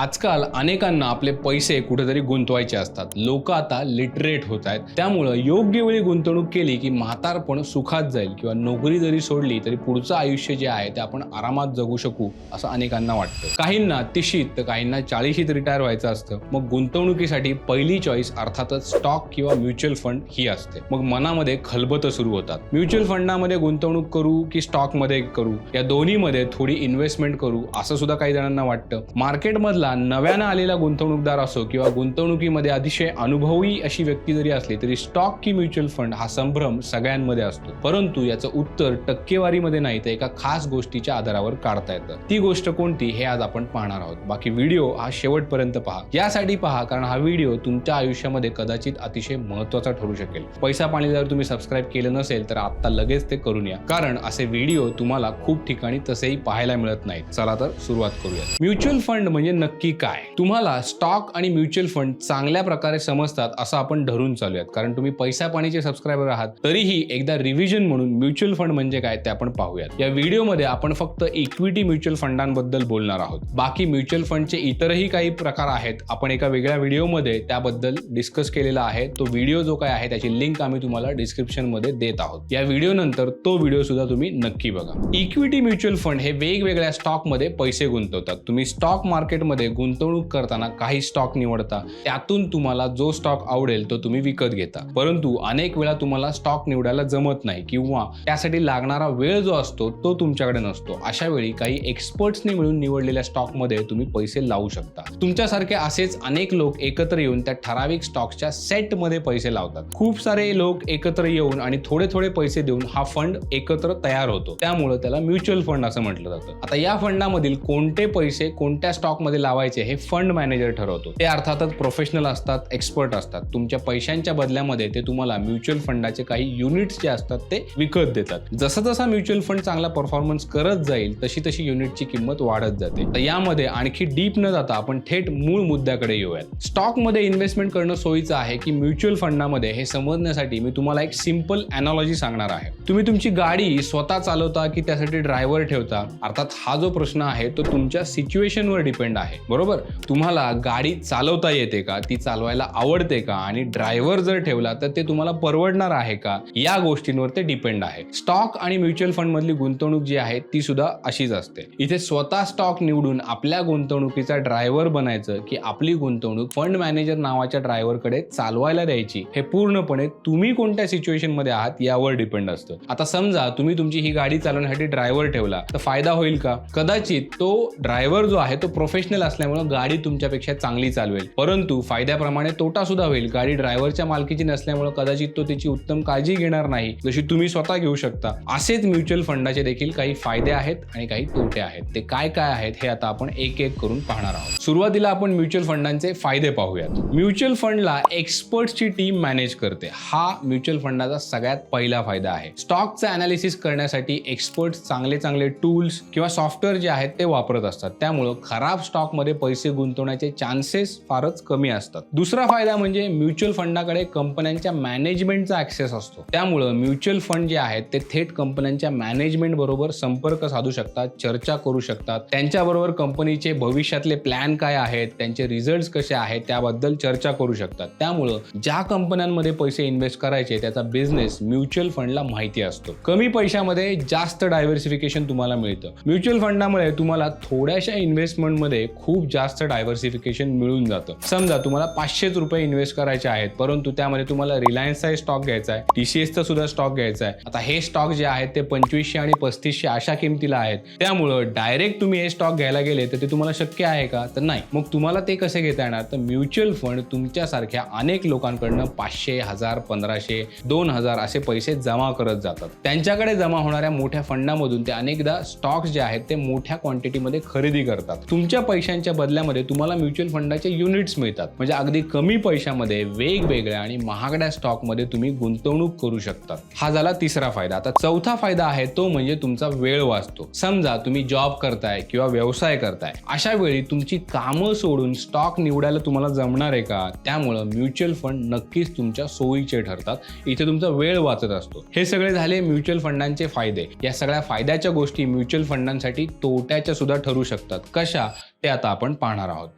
आजकाल अनेकांना आपले पैसे कुठेतरी गुंतवायचे असतात. लोक आता लिटरेट होत आहेत. त्यामुळं योग्य वेळी गुंतवणूक केली की म्हातारपण सुखात जाईल किंवा नोकरी जरी सोडली तरी पुढचं आयुष्य जे आहे ते आपण आरामात जगू शकू असं अनेकांना वाटतं. काहींना तिशीत तर काहींना चाळीशीत रिटायर व्हायचं असतं. मग गुंतवणुकीसाठी पहिली चॉईस अर्थातच स्टॉक किंवा म्युच्युअल फंड ही असते. मग मनामध्ये खलबत सुरू होतात. म्युच्युअल फंडामध्ये गुंतवणूक करू की स्टॉकमध्ये करू? या दोन्हीमध्ये थोडी इन्व्हेस्टमेंट करू असं सुद्धा काही जणांना वाटतं. मार्केटमधला नव्यानं आलेला गुंतवणूकदार असो किंवा गुंतवणुकीमध्ये अतिशय अनुभवी अशी व्यक्ती जरी असली तरी स्टॉक की म्युच्युअल फंड हा संभ्रम सगळ्यांमध्ये असतो. परंतु याचं उत्तर टक्केवारीमध्ये नाही तर एका खास गोष्टीच्या आधारावर काढता येतं. ती गोष्ट कोणती हे आज आपण पाहणार आहोत. बाकी व्हिडिओ हा शेवटपर्यंत पहा. यासाठी पहा कारण हा व्हिडिओ तुमच्या आयुष्यामध्ये कदाचित अतिशय महत्त्वाचा ठरू शकेल. पैसा पाणी जर तुम्ही सबस्क्राईब केलं नसेल तर आता लगेच ते करून या. कारण असे व्हिडिओ तुम्हाला खूप ठिकाणी तसेही पाहायला मिळत नाहीत. चला तर सुरुवात करूया म्युच्युअल फंड म्हणजे नक्की काय? तुम्हाला स्टॉक आणि म्युच्युअल फंड चांगल्या प्रकारे समजतात असं आपण धरून चालूयात. कारण तुम्ही पैसा पाणीचे सबस्क्रायबर आहात तरीही एकदा रिव्हिजन म्हणून म्युच्युअल फंड म्हणजे काय ते आपण पाहूयात. या व्हिडिओमध्ये आपण फक्त इक्विटी म्युच्युअल फंडांबद्दल बोलणार आहोत. बाकी म्युच्युअल फंडचे इतरही काही प्रकार आहेत आपण एका वेगळ्या व्हिडिओमध्ये त्याबद्दल डिस्कस केलेला आहे. तो व्हिडिओ जो काय आहे त्याची लिंक आम्ही तुम्हाला डिस्क्रिप्शनमध्ये देत आहोत. या व्हिडिओ नंतर तो व्हिडिओ सुद्धा तुम्ही नक्की बघा. इक्विटी म्युच्युअल फंड हे वेगवेगळ्या स्टॉकमध्ये पैसे गुंतवतात. तुम्ही स्टॉक मार्केटमध्ये गुंतवणूक करताना काही स्टॉक निवडता त्यातून तुम्हाला जो स्टॉक आवडेल तो तुम्ही विकत घेता. परंतु अनेक वेळा तुम्हाला स्टॉक निवडायला जमत नाही किंवा त्यासाठी लागणारा वेळ जो असतो तो तुमच्याकडे नसतो. अशा वेळी काही एक्सपर्ट्सनी मिळून निवडलेल्या स्टॉकमध्ये तुम्ही पैसे लावू शकता. तुमच्यासारखे असेच अनेक लोक एकत्र येऊन त्या ठराविक स्टॉक्सच्या सेटमध्ये पैसे लावतात. खूप सारे लोक एकत्र येऊन आणि थोडे थोडे पैसे देऊन हा फंड एकत्र तयार होतो. त्यामुळे त्याला म्युच्युअल फंड असं म्हटलं जातं. आता या फंडामधील कोणते पैसे कोणत्या स्टॉकमध्ये लावायचे हे फंड मॅनेजर ठरवतो. ते अर्थातच प्रोफेशनल असतात एक्सपर्ट असतात. तुमच्या पैशांच्या बदल्यामध्ये ते तुम्हाला म्युच्युअल फंडाचे काही युनिट्स जे असतात ते विकत देतात. जसं जसा म्युच्युअल फंड चांगला परफॉर्मन्स करत जाईल तशी तशी युनिटची किंमत वाढत जाते. तर यामध्ये आणखी डीप न जाता आपण थेट मूळ मुद्द्याकडे येऊयात. स्टॉकमध्ये इन्व्हेस्टमेंट करणं सोयीचं आहे की म्युच्युअल फंडामध्ये हे समजण्यासाठी मी तुम्हाला एक सिंपल अनालॉजी सांगणार आहे. तुम्ही तुमची गाडी स्वतः चालवता की त्यासाठी ड्रायव्हर ठेवता? अर्थात हा जो प्रश्न आहे तो तुमच्या सिच्युएशनवर डिपेंड आहे. बरोबर? तुम्हाला गाडी चालवता येते का? ती चालवायला आवडते का? आणि ड्रायव्हर जर ठेवला तर ते तुम्हाला परवडणार आहे का? या गोष्टींवर ते डिपेंड आहे. स्टॉक आणि म्युच्युअल फंड मधली गुंतवणूक जी आहे ती सुद्धा अशीच असते. इथे स्वतः स्टॉक निवडून आपल्या गुंतवणुकीचा ड्रायव्हर बनायचं की आपली गुंतवणूक फंड मॅनेजर नावाच्या ड्रायव्हरकडे चालवायला द्यायची हे पूर्णपणे तुम्ही कोणत्या सिच्युएशनमध्ये आहात यावर डिपेंड असतं. आता समजा तुम्ही तुमची ही गाडी चालवण्यासाठी ड्रायव्हर ठेवला तर फायदा होईल का? कदाचित तो ड्रायव्हर जो आहे तो प्रोफेशनल असल्यामुळे गाडी तुमच्यापेक्षा चांगली चालवेल. परंतु फायद्याप्रमाणे तोटा सुद्धा होईल. गाडी ड्रायव्हरच्या मालकीची नसल्यामुळे कदाचित तो त्याची उत्तम काळजी घेणार नाही. जशी तुम्ही स्वतः घेऊ शकता. असेच म्युच्युअल फंडाचे देखील काही फायदे आहेत आणि काही तोटे आहेत. ते काय काय आहेत हे आता आपण एक एक करून पाहणार आहोत. सुरुवातीला आपण म्युच्युअल फंडांचे फायदे पाहूयात. म्युच्युअल फंडला एक्सपर्टची टीम मॅनेज करते. हा म्युच्युअल फंडाचा सगळ्यात पहिला फायदा आहे. स्टॉकचं अनालिसिस करण्यासाठी एक्सपर्ट चांगले चांगले टूल्स किंवा सॉफ्टवेअर जे आहेत ते वापरत असतात. त्यामुळं खराब स्टॉक स्टॉकमध्ये पैसे गुंतवण्याचे चान्सेस फारच कमी असतात. दुसरा फायदा म्हणजे म्युच्युअल फंडाकडे कंपन्यांच्या मॅनेजमेंटचा ऍक्सेस असतो. त्यामुळं म्युच्युअल फंड जे आहेत ते थेट कंपन्यांच्या मॅनेजमेंट बरोबर संपर्क साधू शकतात चर्चा करू शकतात. त्यांच्याबरोबर कंपनीचे भविष्यातले प्लॅन काय आहेत त्यांचे रिझल्ट कसे आहेत त्याबद्दल चर्चा करू शकतात. त्यामुळं ज्या कंपन्यांमध्ये पैसे इन्व्हेस्ट करायचे त्याचा बिझनेस म्युच्युअल फंडला माहिती असतो. कमी पैशामध्ये जास्त डायव्हर्सिफिकेशन तुम्हाला मिळतं. म्युच्युअल फंडामुळे तुम्हाला थोड्याशा इन्व्हेस्टमेंटमध्ये खूप खूप जास्त डायव्हर्सिफिकेशन मिळून जातं. समजा तुम्हाला पाचशेच रुपये इन्व्हेस्ट करायचे आहेत परंतु त्यामध्ये तुम्हाला रिलायन्सचा स्टॉक घ्यायचा आहे टीसीएसचा सुद्धा स्टॉक घ्यायचा आहे. आता हे स्टॉक जे आहेत ते पंचवीसशे आणि पस्तीसशे अशा किमतीला आहेत. त्यामुळं डायरेक्ट तुम्ही हे स्टॉक घ्यायला गेले तर ते तुम्हाला शक्य आहे का? तर नाही. मग तुम्हाला ते कसे घेता येणार? तर म्युच्युअल फंड तुमच्यासारख्या अनेक लोकांकडनं पाचशे हजार पंधराशे दोन हजार असे पैसे जमा करत जातात. त्यांच्याकडे जमा होणाऱ्या मोठ्या फंडामधून ते अनेकदा स्टॉक्स जे आहेत ते मोठ्या क्वांटिटीमध्ये खरेदी करतात. तुमच्या पैशांच्या बदल्यामध्ये तुम्हाला म्युच्युअल फंडाचे युनिट्स मिळतात. म्हणजे अगदी कमी पैशामध्ये वेगवेगळ्या आणि महागड्या स्टॉकमध्ये तुम्ही गुंतवणूक करू शकता. हा झाला तिसरा फायदा. आता चौथा फायदा आहे तो म्हणजे तुमचा वेळ वाचतो. समजा तुम्ही जॉब करताय किंवा व्यवसाय करताय अशा वेळी तुमची कामं सोडून स्टॉक निवडायला तुम्हाला जमणार आहे का? त्यामुळं म्युच्युअल फंड नक्कीच तुमच्या सोयीचे ठरतात. इथे तुमचा वेळ वाचत असतो. हे सगळे झाले म्युच्युअल फंडांचे फायदे. या सगळ्या फायद्याच्या गोष्टी म्युच्युअल फंडांसाठी तोट्याच्या सुद्धा ठरू शकतात. कशा? ते आता आपण पाहणार आहोत.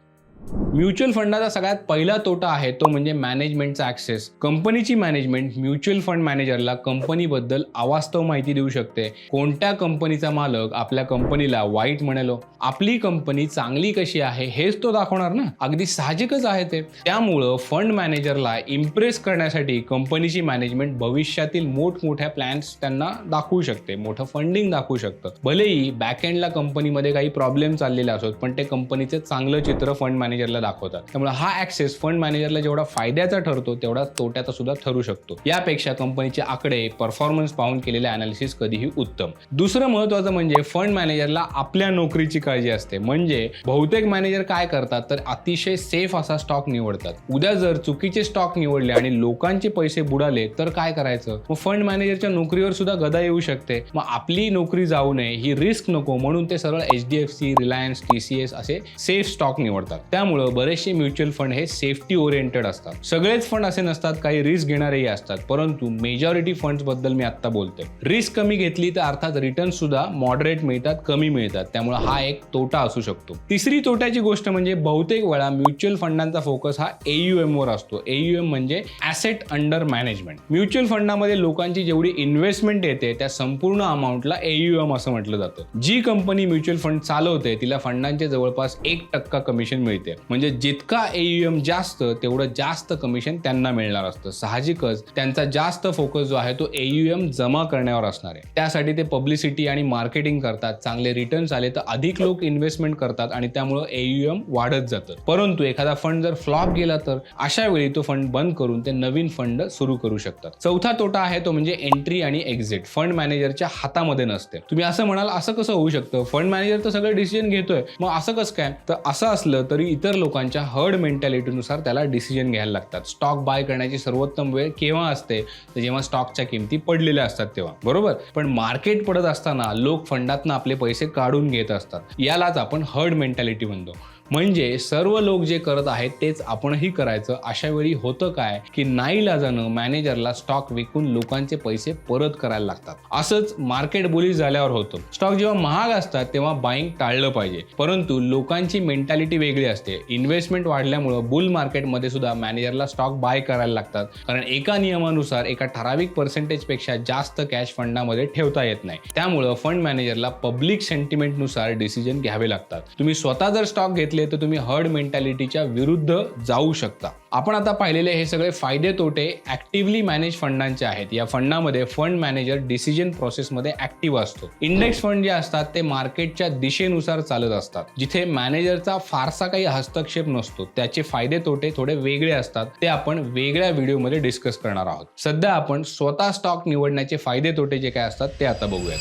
म्युच्युअल फंडाचा सगळ्यात पहिला तोटा आहे तो म्हणजे मॅनेजमेंटचा ऍक्सेस कंपनीची मॅनेजमेंट म्युच्युअल फंड मॅनेजरला कंपनीबद्दल अवास्तव माहिती देऊ शकते. कोणत्या कंपनीचा मालक आपल्या कंपनीला वाईट म्हणेलो? आपली कंपनी चांगली कशी आहे हेच तो दाखवणार ना? अगदी साहजिकच आहे ते. त्यामुळं फंड मॅनेजरला इम्प्रेस करण्यासाठी कंपनीची मॅनेजमेंट भविष्यातील मोठमोठ्या प्लॅन्स त्यांना दाखवू शकते. मोठं फंडिंग दाखवू शकतं. भलेही बॅकएंडला कंपनीमध्ये काही प्रॉब्लेम चाललेले असोत पण ते कंपनीचे चांगलं चित्र फंड मॅनेजरला दाखवतात. त्यामुळे हा ऍक्सेस फंड मॅनेजरला जेवढा फायद्याचा ठरतो तेवढा तोट्याचा सुद्धा ठरू शकतो. यापेक्षा कंपनीचे आकडे परफॉर्मन्स पाहून केलेले अनालिसिस कधीही उत्तम. दुसरं महत्वाचं म्हणजे फंड मॅनेजरला आपल्या नोकरीची काळजी असते. म्हणजे बहुतेक मॅनेजर काय करतात तर अतिशय सेफ असा स्टॉक निवडतात. उद्या जर चुकीचे स्टॉक निवडले आणि लोकांचे पैसे बुडाले तर काय करायचं? मग फंड मॅनेजरच्या नोकरीवर सुद्धा गदा येऊ शकते. मग आपली नोकरी जाऊ नये ही रिस्क नको म्हणून ते सरळ H D F C Reliance T C S असे सेफ स्टॉक निवडतात. त्यामुळं बरेचसे म्युच्युअल फंड हे सेफ्टी ओरिएंटेड असतात. सगळेच फंड असे नसतात काही रिस्क घेणारेही असतात. परंतु मेजॉरिटी फंड्सबद्दल मी आता बोलतोय. रिस्क कमी घेतली तर अर्थात रिटर्न सुद्धा मॉडरेट मिळतात कमी मिळतात. त्यामुळे हा एक तोटा असू शकतो. तिसरी तोट्याची गोष्ट म्हणजे बहुतेक वेळा म्युच्युअल फंडांचा फोकस हा एम वर असतो. एम म्हणजे ॲसेट अंडर मॅनेजमेंट म्युच्युअल फंडामध्ये लोकांची जेवढी इन्व्हेस्टमेंट येते त्या संपूर्ण अमाऊंटला एम असं म्हटलं जातं. जी कंपनी म्युच्युअल फंड चालवते तिला फंडांचे जवळपास एक टक्का कमिशन मिळते. म्हणजे जितका एम जास्त तेवढं जास्त कमिशन त्यांना मिळणार असतं. साहजिकच त्यांचा जास्त फोकस जो आहे तो एम जमा करण्यावर असणार आहे. त्यासाठी ते पब्लिसिटी आणि मार्केटिंग करतात. चांगले रिटर्न्स आले तर अधिक लोक इन्व्हेस्टमेंट करतात आणि त्यामुळं एम वाढत जातं. परंतु एखादा फंड जर फ्लॉप गेला तर अशा वेळी तो फंड बंद करून ते नवीन फंड सुरू करू शकतात. चौथा तोटा आहे तो म्हणजे एंट्री आणि एक्झिट फंड मॅनेजरच्या हातामध्ये नसते. तुम्ही असं म्हणाल असं कसं होऊ शकतं? फंड मॅनेजर तर सगळं डिसिजन घेतोय. मग असं कसं काय? तर असं असलं तरी इतर लोकांच्या हर्ड मेंटॅलिटीनुसार त्याला डिसिजन घ्यायला लागतात. स्टॉक बाय करण्याची सर्वोत्तम वेळ केव्हा असते? तर जेव्हा स्टॉकच्या किमती पडलेल्या असतात तेव्हा. बरोबर? पण मार्केट पडत असताना लोक फंडातनं आपले पैसे काढून घेत असतात. यालाच आपण हर्ड मेंटॅलिटी म्हणतो. म्हणजे सर्व लोक जे करत आहेत तेच आपणही करायचं. अशा वेळी होतं काय? की नाईलाजानं मॅनेजरला स्टॉक विकून लोकांचे पैसे परत करायला लागतात. असंच मार्केट बोली झाल्यावर होतं. स्टॉक जेव्हा महाग असतात तेव्हा बाईंग टाळलं पाहिजे. परंतु लोकांची मेंटॅलिटी वेगळी असते. इन्व्हेस्टमेंट वाढल्यामुळं बुल मार्केटमध्ये सुद्धा मॅनेजरला स्टॉक बाय करायला लागतात. कारण एका नियमानुसार एका ठराविक पर्सेंटेजपेक्षा जास्त कॅश फंडामध्ये ठेवता येत नाही. त्यामुळं फंड मॅनेजरला पब्लिक सेंटिमेंटनुसार डिसिजन घ्यावे लागतात. तुम्ही स्वतः जर स्टॉक घेतला तर तुम्ही हर्ड मेंटॅलिटीच्या विरुद्ध जाऊ शकता. आपण आता पाहिलेले हे सगळे फायदे तोटे ऍक्टिव्हली मॅनेज फंडांचे आहेत. या फंडामध्ये फंड मॅनेजर डिसिजन प्रोसेसमध्ये ऍक्टिव्ह असतो. इंडेक्स फंड जे असतात ते मार्केटच्या दिशेनुसार चालत असतात. जिथे मॅनेजरचा फारसा काही हस्तक्षेप नसतो. त्याचे फायदे तोटे थोडे वेगळे असतात. ते आपण वेगळ्या व्हिडिओमध्ये डिस्कस करणार आहोत. सध्या आपण स्वतः स्टॉक निवडण्याचे फायदे तोटे जे काय असतात ते आता बघूयात.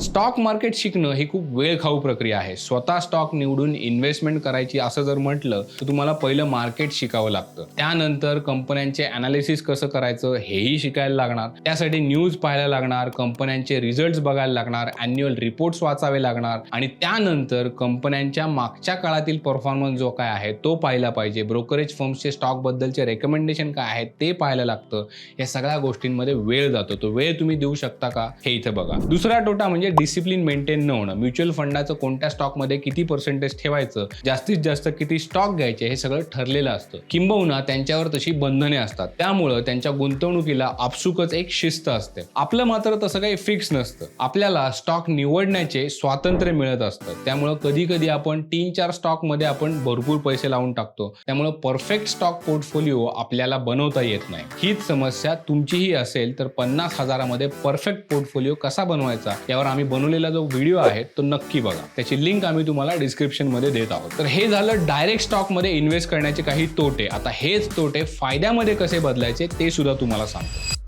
स्टॉक मार्केट शिकणं ही खूप वेळ खाऊ प्रक्रिया आहे. स्वतः स्टॉक निवडून इन्व्हेस्टमेंट करायची असं जर म्हटलं तर तुम्हाला पहिलं मार्केट शिकावं लागतं. त्यानंतर कंपन्यांचे अनालिसिस कसं करायचं हेही शिकायला लागणार. त्यासाठी न्यूज पाहायला लागणार कंपन्यांचे रिझल्ट बघायला लागणार अॅन्युअल रिपोर्ट्स वाचावे लागणार. आणि त्यानंतर कंपन्यांच्या मागच्या काळातील परफॉर्मन्स जो काय आहे तो पाहायला पाहिजे. ब्रोकरेज फर्म्सचे स्टॉक बद्दलचे रेकमेंडेशन काय आहे ते पाहायला लागतं. या सगळ्या गोष्टींमध्ये वेळ जातो. तो वेळ तुम्ही देऊ शकता का हे इथे बघा. दुसरा तोटा म्हणजे म्हणजे डिसिप्लिन मेंटेन न होणं. म्युच्युअल फंडाचं कोणत्या स्टॉकमध्ये किती पर्सेंटेज ठेवायचं जास्तीत जास्त किती स्टॉक घ्यायचे हे सगळं ठरलेलं असतं. किंबहुना त्यांच्यावर तशी बंधने असतात. त्यामुळं त्यांच्या गुंतवणुकीला आपसुकच एक शिस्त असते. आपलं मात्र तसं काही फिक्स नसतं. आपल्याला स्टॉक निवडण्याचे स्वातंत्र्य मिळत असतं. त्यामुळं कधी कधी आपण तीन चार स्टॉकमध्ये आपण भरपूर पैसे लावून टाकतो. त्यामुळं परफेक्ट स्टॉक पोर्टफोलिओ आपल्याला बनवता येत नाही. हीच समस्या तुमचीही असेल तर पन्नास हजारामध्ये परफेक्ट पोर्टफोलिओ कसा बनवायचा यावर आम्ही बनवलेला जो व्हिडिओ आहे तो नक्की बघा. त्याची लिंक आम्ही तुम्हाला डिस्क्रिप्शनमध्ये देत आहोत. तर हे झालं डायरेक्ट स्टॉकमध्ये इन्व्हेस्ट करण्याचे काही तोटे. आता हेच तोटे फायद्यामध्ये कसे बदलायचे ते सुद्धा तुम्हाला सांगतो.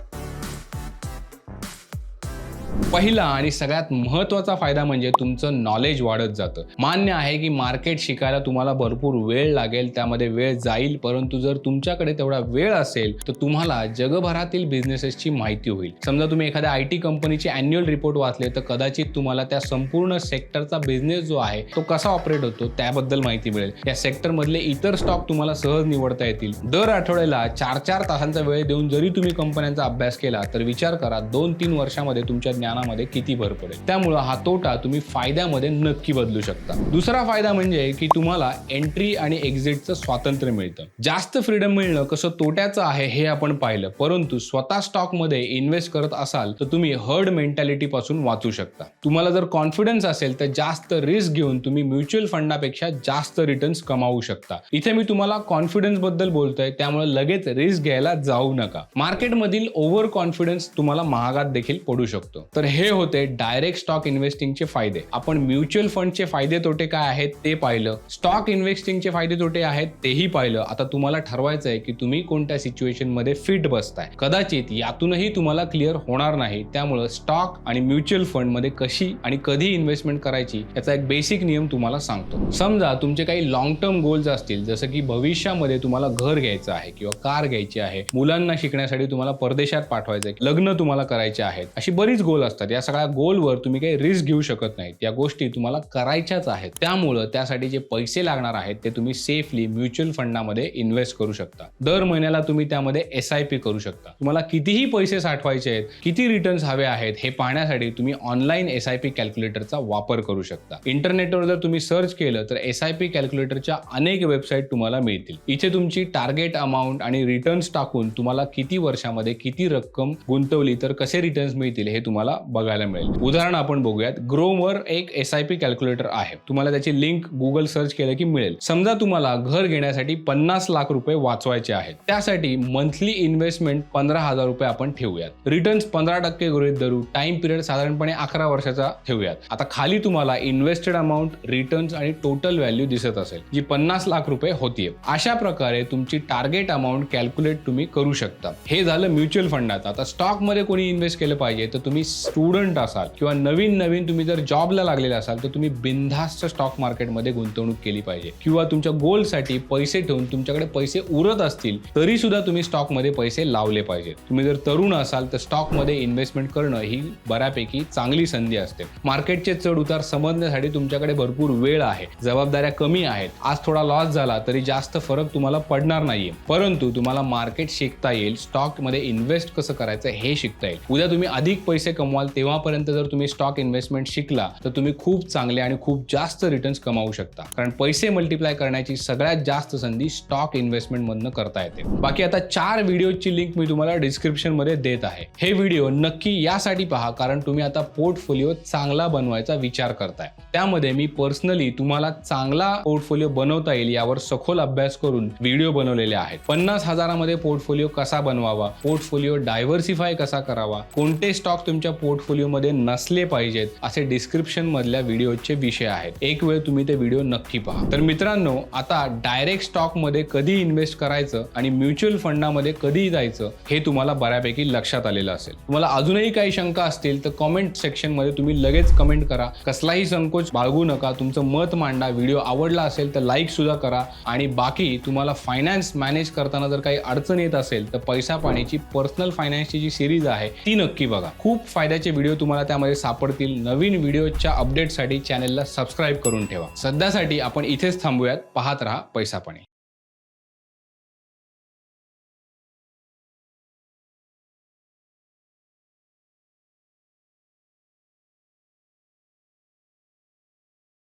पहिला आणि सगळ्यात महत्त्वाचा फायदा म्हणजे तुमचं नॉलेज वाढत जातं. मान्य आहे की मार्केट शिकायला तुम्हाला भरपूर वेळ लागेल त्यामध्ये वेळ जाईल परंतु जर तुमच्याकडे तेवढा वेळ असेल तर तुम्हाला जगभरातील बिझनेसेसची माहिती होईल. समजा तुम्ही एखाद्या आय टी कंपनीचे अॅन्युअल रिपोर्ट वाचले तर कदाचित तुम्हाला त्या संपूर्ण सेक्टरचा बिझनेस जो आहे तो कसा ऑपरेट होतो त्याबद्दल माहिती मिळेल. या सेक्टरमधले इतर स्टॉक तुम्हाला सहज निवडता येतील. दर आठवड्याला चार चार तासांचा वेळ देऊन जरी तुम्ही कंपन्यांचा अभ्यास केला तर विचार करा दोन तीन वर्षामध्ये तुमच्या ज्ञानामध्ये किती भर पडेल. त्यामुळं हा तोटा तुम्ही फायद्यामध्ये नक्की बदलू शकता. दुसरा फायदा म्हणजे की तुम्हाला एंट्री आणि एक्झिटचं स्वातंत्र्य मिळतं. जास्त फ्रीडम मिळणं कसं तोट्याचं आहे हे आपण पाहिलं. परंतु स्वतः स्टॉकमध्ये इन्व्हेस्ट करत असाल तर तुम्ही हर्ड मेंटॅलिटी पासून वाचू शकता. तुम्हाला जर कॉन्फिडन्स असेल तर जास्त रिस्क घेऊन तुम्ही म्युच्युअल फंडापेक्षा जास्त रिटर्न्स कमावू शकता. इथे मी तुम्हाला कॉन्फिडन्सबद्दल बोलतोय. त्यामुळे लगेच रिस्क घ्यायला जाऊ नका. मार्केटमधील ओव्हर कॉन्फिडन्स तुम्हाला महागात देखील पडू शकतो. तर हे होते डायरेक्ट स्टॉक इन्व्हेस्टिंगचे फायदे. आपण म्युच्युअल फंडचे फायदे तोटे काय आहेत ते पाहिलं. स्टॉक इन्व्हेस्टिंगचे फायदे तोटे आहेत तेही पाहिलं. आता तुम्हाला ठरवायचं आहे की तुम्ही कोणत्या सिच्युएशनमध्ये फिट बसताय. कदाचित यातूनही तुम्हाला क्लिअर होणार नाही. त्यामुळं स्टॉक आणि म्युच्युअल फंडमध्ये कशी आणि कधी इन्व्हेस्टमेंट करायची याचा एक बेसिक नियम तुम्हाला सांगतो. समजा तुमचे काही लॉंग टर्म गोल्स असतील जसं की भविष्यामध्ये तुम्हाला घर घ्यायचं आहे किंवा कार घ्यायची आहे मुलांना शिकण्यासाठी तुम्हाला परदेशात पाठवायचं आहे लग्न तुम्हाला करायचे आहेत अशी बरीच गोल असतात. या सगळ्या गोलवर तुम्ही काही रिस्क घेऊ शकत नाहीत. या गोष्टी तुम्हाला करायच्याच आहेत. त्यामुळं त्यासाठी जे पैसे लागणार आहेत ते तुम्ही सेफली म्युच्युअल फंडामध्ये इन्व्हेस्ट करू शकता. दर महिन्याला तुम्ही त्यामध्ये एस आय पी करू शकता. तुम्हाला कितीही पैसे साठवायचे आहेत किती रिटर्न्स हवे आहेत हे पाहण्यासाठी तुम्ही ऑनलाईन एस आय पी कॅल्क्युलेटरचा वापर करू शकता. इंटरनेटवर जर तुम्ही सर्च केलं तर एस आय पी कॅल्क्युलेटरच्या अनेक वेबसाईट तुम्हाला मिळतील. इथे तुमची टार्गेट अमाऊंट आणि रिटर्न्स टाकून तुम्हाला किती वर्षामध्ये किती रक्कम गुंतवली तर कसे रिटर्न्स मिळतील हे तुम्हाला बघायला मिळेल. उदाहरण आपण बघूयात. ग्रोमवर एक एस आय पी कॅल्क्युलेटर आहे. तुम्हाला त्याची लिंक गुगल सर्च केलं की मिळेल. समजा तुम्हाला घर घेण्यासाठी पन्नास लाख रुपये वाचवायचे आहेत. त्यासाठी मंथली इन्व्हेस्टमेंट पंधरा हजार रुपये आपण ठेवूयात. रिटर्न्स पंधरा टक्के गृहित धरू. टाइम पिरियड साधारणपणे अकरा वर्षाचा ठेवूयात. आता खाली तुम्हाला इन्व्हेस्टेड अमाऊंट रिटर्न्स आणि टोटल व्हॅल्यू दिसत असेल जी पन्नास लाख रुपये होतीये. अशा प्रकारे तुमची टार्गेट अमाऊंट कॅल्क्युलेट तुम्ही करू शकता. हे झालं म्युच्युअल फंडात आता. स्टॉकमध्ये कोणी इन्व्हेस्ट केलं पाहिजे तर तुम्ही स्टुडंट असाल किंवा नवीन नवीन तुम्ही जर जॉबला लागलेले असाल तर तुम्ही बिनधास्त स्टॉक मार्केटमध्ये गुंतवणूक केली पाहिजे. किंवा तुमच्या गोलसाठी पैसे ठेवून तुमच्याकडे पैसे उरत असतील तरी सुद्धा तुम्ही स्टॉकमध्ये पैसे लावले पाहिजेत. तुम्ही जर तरुण असाल तर स्टॉकमध्ये इन्व्हेस्टमेंट करणं ही बऱ्यापैकी चांगली संधी असते. मार्केटचे चढ उतार समजण्यासाठी तुमच्याकडे भरपूर वेळ आहे. जबाबदाऱ्या कमी आहेत. आज थोडा लॉस झाला तरी जास्त फरक तुम्हाला पडणार नाहीये. परंतु तुम्हाला मार्केट शिकता येईल स्टॉकमध्ये इन्व्हेस्ट कसं करायचं हे शिकता येईल. उद्या तुम्ही अधिक पैसे कमवाल तेव्हापर्यंत जर तुम्ही स्टॉक इन्व्हेस्टमेंट शिकला तर तुम्ही खूप चांगले आणि खूप जास्त रिटर्न्स कमावू शकता. कारण पैसे मल्टिप्लाय करण्याची सगळ्यात जास्त संधी स्टॉक इन्व्हेस्टमेंटमधनं करता येते. बाकी आता चार व्हिडिओची लिंक मी तुम्हाला डिस्क्रिप्शनमध्ये देत आहे. हे व्हिडिओ नक्की यासाठी पहा कारण तुम्ही आता पोर्टफोलिओ चांगला बनवायचा विचार करताय. त्यामध्ये मी पर्सनली तुम्हाला चांगला पोर्टफोलिओ बनवता येईल यावर सखोल अभ्यास करून व्हिडिओ बनवलेले आहेत. पन्नास हजारामध्ये पोर्टफोलिओ कसा बनवावा? पोर्टफोलिओ डायव्हर्सिफाय कसा करावा? कोणते स्टॉक तुमच्या पोर्टफोलिओमध्ये नसले पाहिजेत असे डिस्क्रिप्शन मधल्या व्हिडिओचे विषय आहेत. एक वेळ तुम्ही ते व्हिडिओ नक्की पहा. तर मित्रांनो आता डायरेक्ट स्टॉकमध्ये कधी इन्व्हेस्ट करायचं आणि म्युच्युअल फंडामध्ये कधी जायचं हे तुम्हाला बऱ्यापैकी लक्षात आलेलं असेल. तुम्हाला अजूनही काही शंका असतील तर कमेंट सेक्शनमध्ये तुम्ही लगेच कमेंट करा. कसलाही संकोच बाळगू नका. तुमचं मत मांडा. व्हिडिओ आवडला असेल तर लाईक सुद्धा करा. आणि बाकी तुम्हाला फायनान्स मॅनेज करताना जर काही अडचण येत असेल तर पैसा पाण्याची पर्सनल फायनान्सची जी सिरीज आहे ती नक्की बघा. खूप फायद्याचे व्हिडिओ तुम्हाला त्यामध्ये सापडतील नवीन व्हिडिओच्या अपडेटसाठी चॅनेलला सबस्क्राईब करून ठेवा. सध्यासाठी आपण इथेच थांबूयात. पाहत राहा पैसा पाणी